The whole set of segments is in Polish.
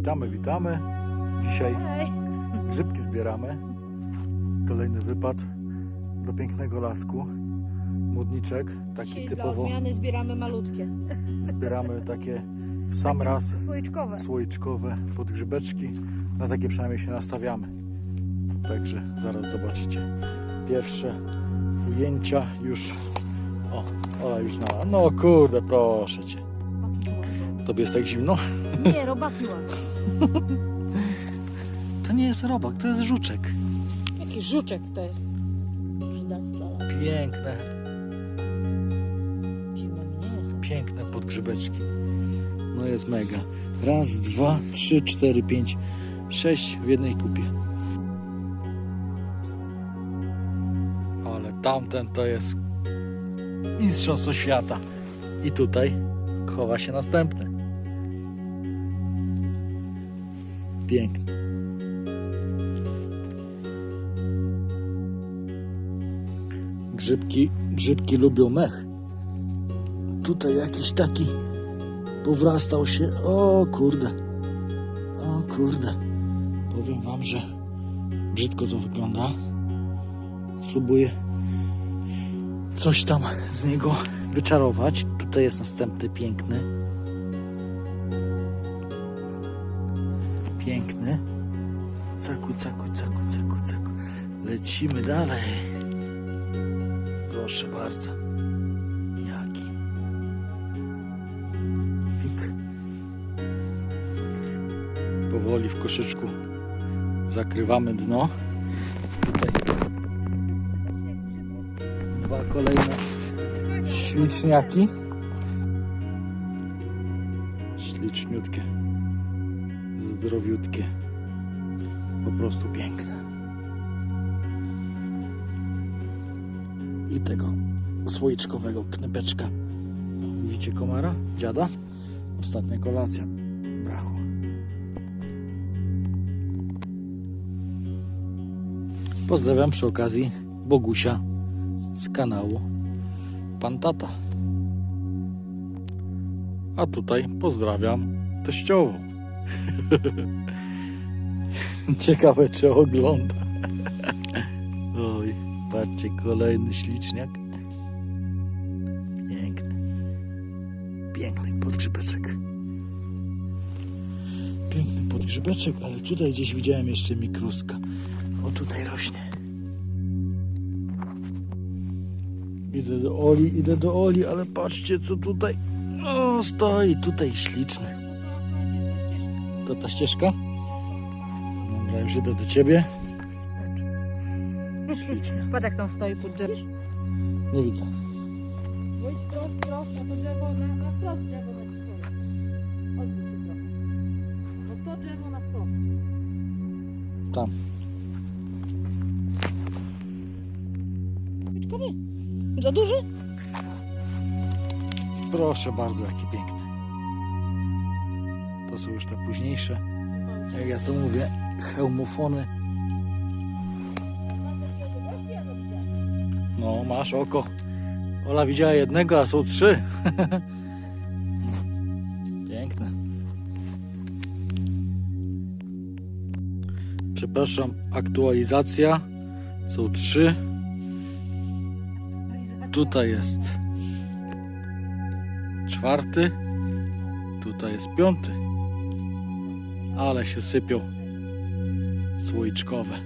Witamy, witamy. Dzisiaj grzybki zbieramy. Kolejny wypad do pięknego lasku. Młodniczek, taki Dzisiaj dla typowo. odmiany zbieramy malutkie. Zbieramy takie w sam raz Słoiczkowe. słoiczkowe podgrzybeczki. Na takie przynajmniej się nastawiamy. Także zaraz zobaczycie. Pierwsze ujęcia już. O, Ola już znała. No kurde, proszę cię. Tobie jest tak zimno? Nie, robaki łażą. To nie jest robak, to jest żuczek. Jaki żuczek to jest. Piękne, Zimno mi nie jest. piękne podgrzybeczki. No jest mega. Raz, dwa, trzy, cztery, pięć, sześć w jednej kupie. Ale tamten to jest mistrzostwo świata. I tutaj chowa się następne. Piękne. Grzybki, grzybki lubią mech. Tutaj jakiś taki powrastał się. O kurde. O kurde. Powiem wam, że brzydko to wygląda. Spróbuję coś tam z niego wyczarować. Tutaj jest następny piękny. Piękny. Caku, caku, caku, caku, caku. Lecimy dalej. Proszę bardzo. Jaki? Fik. Powoli w koszyczku zakrywamy dno. Tutaj dwa kolejne śliczniaki. Śliczniutkie. Zdrowiutkie. Po prostu piękne. I tego słoiczkowego knepeczka. Widzicie komara? Dziada? Ostatnia kolacja. Brachu. Pozdrawiam przy okazji Bogusia z kanału Pan Tata. A tutaj pozdrawiam teściową. Ciekawe czy ogląda. Oj, patrzcie, kolejny śliczniak. Piękny. Piękny podgrzybeczek. Piękny podgrzybeczek, ale tutaj gdzieś widziałem jeszcze mikruska. O, tutaj rośnie. Idę do Oli, idę do Oli, ale patrzcie co tutaj. O, stoi tutaj śliczny. To ta ścieżka? Dobra, już idę do ciebie. Śliczny. Patrz jak tam stoi pod drzewem. Nie widzę. Pójdź prost, prost, a to drzewo na, na wprost drzewo na się trochę. No to drzewo na wprost. Tam. Ciekawy. Za duży? Proszę bardzo, jaki piękny. To są już te późniejsze. Jak ja to mówię, hełmofony. No, masz oko. Ola widziała jednego, a są trzy. Piękne. Przepraszam, aktualizacja. Są trzy. Tutaj jest czwarty. Tutaj jest piąty. Ale się sypią słoiczkowe.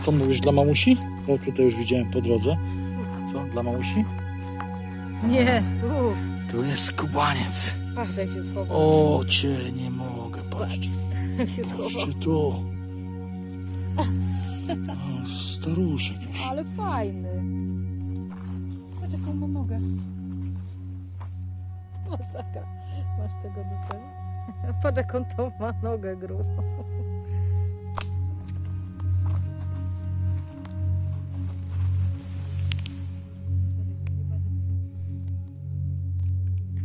Co mówisz dla mamusi? Bo tutaj już widziałem po drodze. Co? Dla mamusi? Nie. U, Tu jest skubaniec. patrz jak się schował. O, cię nie mogę, patrzcie. Jak się schował. Patrzcie tu. O, staruszek już. Ale fajny. Patrz jaką ma nogę. Masakra. Masz tego do tego? Patrz jaką to ma nogę grubą.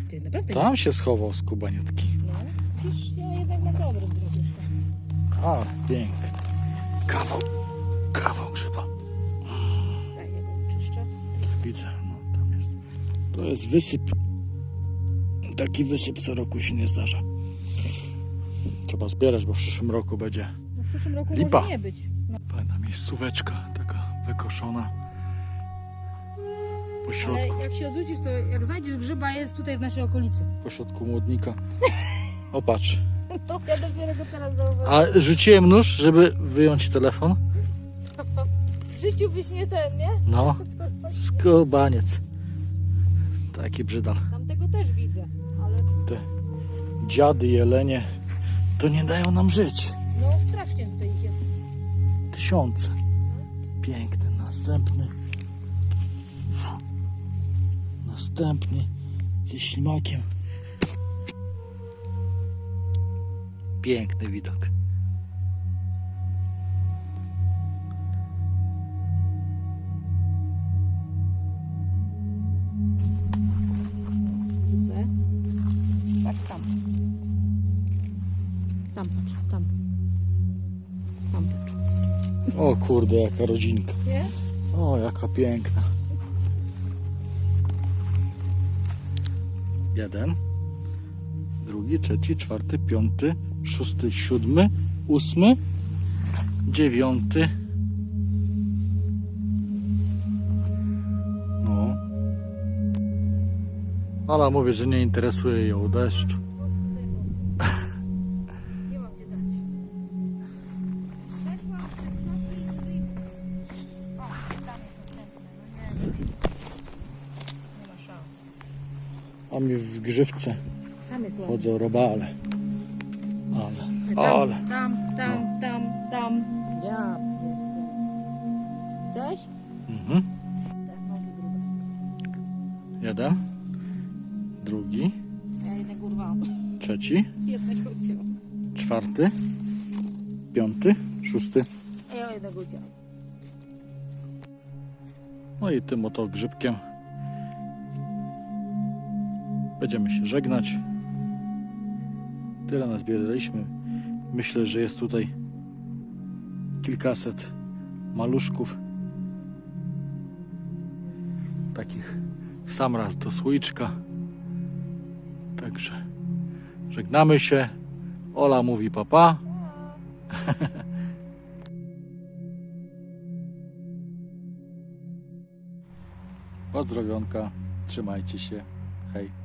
Ty naprawdę Tam się schował skubanietki. No, widzisz, ja jednak mam dobre zdrowie. A, piękny. Kawał, kawał grzyba. Daj, ja go czyszczę. Widzę, no tam jest. To jest wysyp. Taki wysyp co roku się nie zdarza. Trzeba zbierać, bo w przyszłym roku będzie No w przyszłym roku Lipa. może nie być. No, fajna miejscóweczka, taka wykoszona po ale jak się odwrócisz, to jak znajdziesz grzyba, jest tutaj w naszej okolicy. po środku młodnika. O patrz. To ja dopiero go teraz zauważyłem. A rzuciłem nóż, żeby wyjąć telefon. W życiu byś nie ten, nie? No, skubaniec. Taki brzydal. Tamtego też widzę, ale Te dziady, jelenie, to nie dają nam żyć. no strasznie tutaj ich jest. Tysiące. Piękny, następny. Następny ze ślimakiem. Piękny widok. Tam patrz, tam. Tam patrz. O kurde, jaka rodzinka. Nie? O, jaka piękna. Jeden, drugi, trzeci, czwarty, piąty, szósty, siódmy, ósmy, dziewiąty. No. Ale mówi, że nie interesuje ją deszcz. A mi w grzywce Tam jest ładnie. chodzą robale. Ale, Tam, ale. tam, tam, tam, tam. Ja pierdolę. Cześć? Mhm. Jeden, drugi, Ja jednego urwałam. trzeci, Jednego ucięłam. czwarty, piąty, szósty. Ja jednego ucięłam. No i tym oto grzybkiem będziemy się żegnać. Tyle nazbieraliśmy. Myślę, że jest tutaj kilkaset maluszków. Takich w sam raz do słoiczka. Także żegnamy się. Ola mówi papa. Pozdrowionka. Trzymajcie się. Hej.